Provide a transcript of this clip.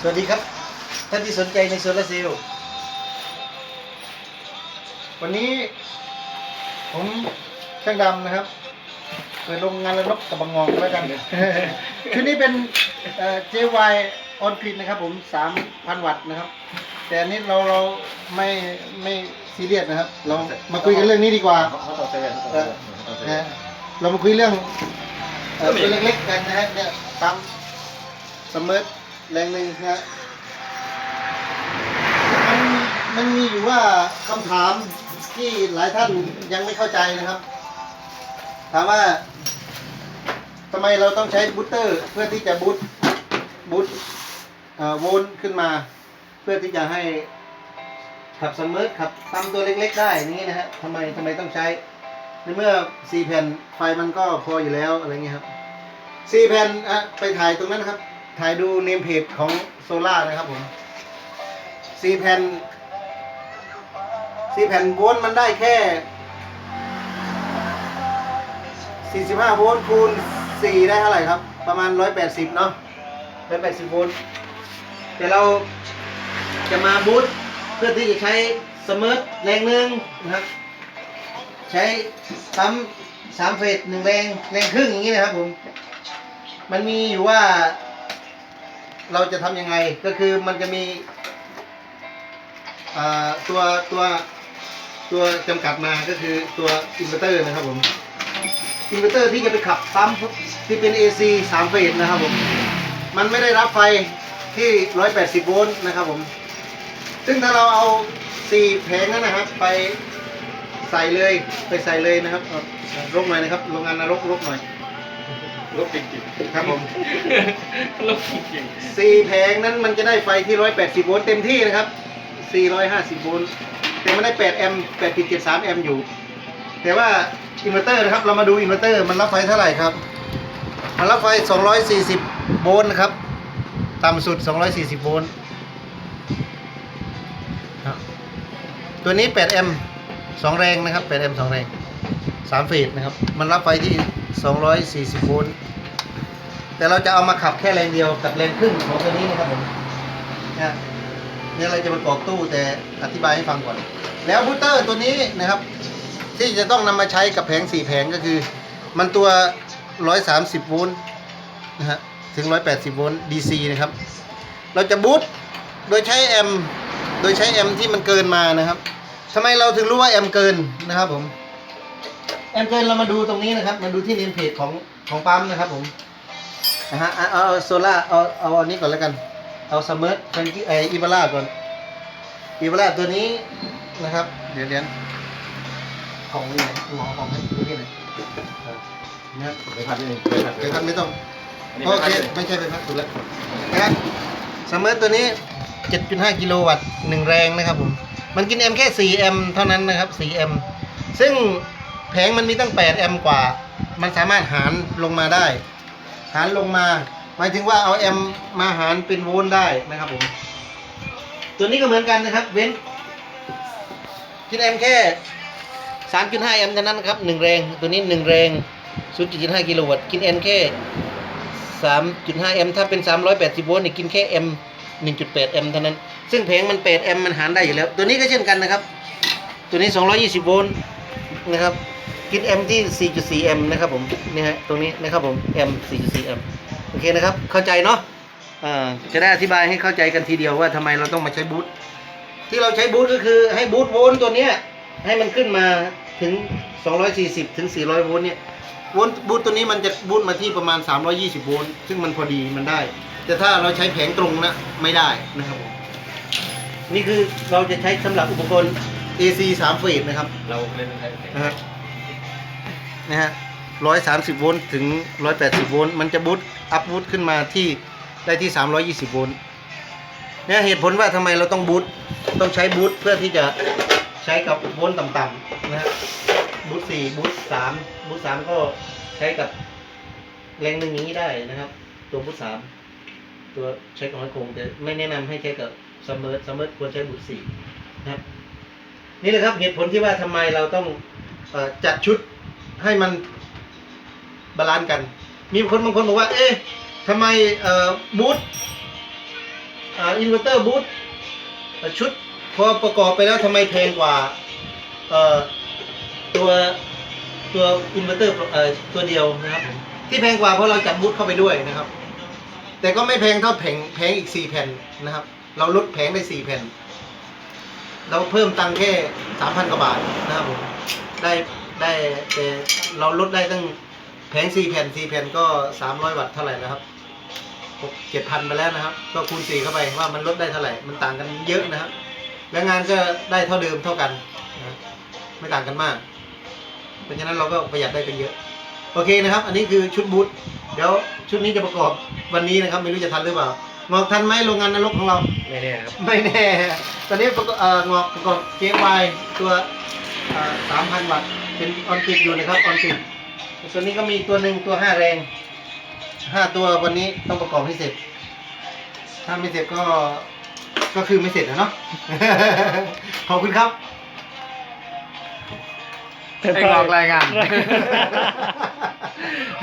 สวัสดีครับ ท่านที่สนใจในโซลาร์เซลล์วันนี้ ผมช่างดำนะครับเปิดโรงงานระนกกับบางงองแล้วกันชุดนี้เป็นเอ่อ JY on grid นะครับ ผม3,000วัตต์นะครับ แต่อันนี้เราเราไม่ไม่ซีเรียสนะครับ เรามาคุยกันเรื่องนี้ดีกว่าเขาต่อเซเว่นเขาต่อเซเว่นเขาต่อเรามาคุยเรื่องเอ่อตัวเล็กๆกันนะฮะเนี่ยปั๊มสมเมร์ แรงหนึ่งนะฮะมันมันมีอยู่ว่าคำถามที่หลายท่านยังไม่เข้าใจนะครับ ถามว่าทำไมเราต้องใช้บูตเตอร์เพื่อที่จะบูตบูตเอ่อโวลต์ขึ้นมา เพื่อที่จะให้ขับสมมร์ขับปั๊มตัวเล็กๆ ได้อย่นี้นะฮะทำไมทำไมต้องใช้ในเมื่อสี่แผ่นไฟมันก็พออยู่แล้วอะไรเงี้ยครับสี่แผ่นอะไปถ่ายตรงนั้นนะครับ ถ่ายดูเนมเพจของโซล่านะครับผมสี่แผ่นสี่แผ่นโวลต์มันได้แค่สี่สิบห้าโวลต์คูณสี่ได้เท่าไหร่ครับ ประมาณร้อยแปดสิบเนาะร้อยแปดสิบโวลต์แต่เราจะมาบูตเพื่อที่จะใช้สมิร์แรงหนึ่งนะครับ ใช้ปั๊มสามเฟสหนึ่งแรง แรงครึ่งอย่างนี้นะครับผม มันมีอยู่ว่า เราจะทำยังไงก็คือมันจะมีตัวตัวตัวจำกัดมาก็คือตัวอินเวอร์เตอร์นะครับผมอินเวอร์เตอร์ที่จะไปขับปั๊มที่เป็น AC สามเฟสนะครับผมมันไม่ได้รับไฟที่ 180 โวลต์นะครับผม ซึ่งถ้าเราเอาสี่แผงนั้นนะครับ ไปใส่เลยไปใส่เลยนะครับรกหน่อยนะครับโรงงานนรกรกหน่อย ลบจริงๆครับผม ลบจริงสี่แผงนั้นมันจะได้ไฟที่ 180 โวลต์เต็มที่นะครับ 450 โวลต์แต่มันได้ 8 แอมป์8.73 แอมป์อยู่ แต่ว่าอินเวอร์เตอร์นะครับ เรามาดูอินเวอร์เตอร์มันรับไฟเท่าไหร่ครับ มันรับไฟ 240 โวลต์นะครับ ต่ำสุด 240 โวลต์ครับตัวนี้ 8 แอมป์2แรงนะครับ 8 แอมป์2แรง 3 เฟสนะครับ มันรับไฟที่ 240โวลต์แต่เราจะเอามาขับแค่แรงเดียวกับแรงครึ่งของตัวนี้นะครับผมนะเนี่ยเราจะประกอบตู้แต่อธิบายให้ฟังก่อน แล้วบูตเตอร์ตัวนี้นะครับ ที่จะต้องนำมาใช้กับแผง4แผงก็คือ มันตัว 130โวลต์นะฮะถึง 180โวลต์ DC นะครับ เราจะบูตโดยใช้แอมโดยใช้แอมที่มันเกินมานะครับทำไมเราถึงรู้ว่าแอมเกินนะครับผม แอมเกินเรามาดูตรงนี้นะครับ มาดูที่เนมเพจของของปั๊มนะครับผมนะฮะเอาเอาโซล่าเอาเอาอันนี้ก่อนแล้วกัน เอาสมิร์ทแฟนกี้ไออีบาร่าก่อนอีบาร่าตัวนี้นะครับ เดี๋ยวเดี๋ยวของนี่ไหนหมอของให้ดูที่ไหนเออนะครับๆไปพัดนิดนึงไปพัดเดี๋ยวท่านไม่ต้องโอเคไม่ใช่ไปพักถูกแล้วนะครับสมิร์ทตัวนี้ 7.5 กิโลวัตต์หนึ่งแรงนะครับผมมันกินแอมแค่ 4 แอมเท่านั้นนะครับ 4 แอมซึ่ง แผงมันมีตั้ง 8 แอมป์กว่า มันสามารถหารลงมาได้ หารลงมา หมายถึงว่าเอาแอมป์มาหารเป็นโวลต์ได้นะครับผม ตัวนี้ก็เหมือนกันนะครับ เว้นกินแอมป์แค่ 3.5 แอมป์เท่านั้นนะครับหนึ่งแรง ตัวนี้หนึ่งแรง 0.75 กิโลวัตต์ กินแอมป์แค่ 3.5 แอมป์ถ้าเป็น 380 โวลต์นี่กินแค่แอมป์1.8 แอมป์เท่านั้น ซึ่งแผงมัน 8 แอมป์มันหารได้อยู่แล้ว ตัวนี้ก็เช่นกันนะครับ ตัวนี้ 220 โวลต์นะครับ กินแอมป์ที่ 4.4แอมป์นะครับผมนี่ฮะตรงนี้นะครับผมแอมป์4.4แอมป์โอเคนะครับ เข้าใจเนาะอ่าจะได้อธิบายให้เข้าใจกันทีเดียวว่าทำไมเราต้องมาใช้บูทที่เราใช้บูทก็คือให้บูทโวลต์ตัวเนี้ยให้มันขึ้นมาถึง 240 ถึง 400 โวลต์เนี่ยโวลต์บูทตัวนี้มันจะบูทมาที่ประมาณ 320 โวลต์ซึ่งมันพอดีมันได้ แต่ถ้าเราใช้แผงตรงนะไม่ได้นะครับผมนี่คือเราจะใช้สำหรับอุปกรณ์ AC 3เฟสนะครับ เราเล่นไทยนะฮะ นะฮะร้อยสามสิบโวลต์ถึงร้อยแปดสิบโวลต์มันจะบูตอัพบูตขึ้นมาที่ได้ที่สามร้อยยี่สิบโวลต์เนี่ยเหตุผลว่าทำไมเราต้องบูตต้องใช้บูตเพื่อที่จะใช้กับโวลต์ต่ำๆนะฮะบูตสี่บูตสามบูตสามก็ใช้กับแรงหนึ่งอย่างนี้ได้นะครับ ตัวบูตสามตัวใช้ของไอโคงแต่ไม่แนะนำให้ใช้กับซัมเมอร์ซัมเมอร์ควรใช้บูตสี่นะครับนี่แหละครับเหตุผลที่ว่าทำไมเราต้องอจัดชุด ให้มันบาลานซ์กัน มีคนบางคนบอกว่า เอ๊ะทำไมเอ่อบูธอ่าอินเวอร์เตอร์บูทชุดพอประกอบไปแล้วทำไมแพงกว่าเอ่อตัวตัวอินเวอร์เตอร์เอ่อตัวเดียวนะครับ ที่แพงกว่าเพราะเราจัดบูทเข้าไปด้วยนะครับ แต่ก็ไม่แพงเท่าแผงแผงอีกสี่แผ่นนะครับ เราลดแผงได้สี่แผ่น เราเพิ่มตังค์แค่สามพันกว่าบาทนะครับผมได้ ได้แต่เราลดได้ตั้งแผงสี่แผ่นสี่แผ่นก็สามร้อยวัตต์เท่าไหร่นะครับหกเจ็ดพันไปแล้วนะครับ ก็คูณสี่เข้าไปว่ามันลดได้เท่าไหร่มันต่างกันเยอะนะครับ แล้วงานก็ได้เท่าเดิมเท่ากันนะครับไม่ต่างกันมาก เพราะฉะนั้นเราก็ประหยัดได้กันเยอะโอเคนะครับ อันนี้คือชุดบูทเดี๋ยวชุดนี้จะประกอบวันนี้นะครับ ไม่รู้จะทันหรือเปล่างอกทันไหมโรงงานนรกของเรา ไม่แน่ครับ ไม่แน่ ตอนนี้ประกอบเอ่องอกประกอบ JY ตัวสามพันวัตต์ เป็นออนติดอยู่นะครับออนติดตัวนี้ก็มีตัวหนึ่งตัวห้าแรงห้าตัววันนี้ต้องประกอบให้เสร็จ ถ้าไม่เสร็จก็ก็คือไม่เสร็จนะเนาะ ขอบคุณครับให้กรอกรายงาน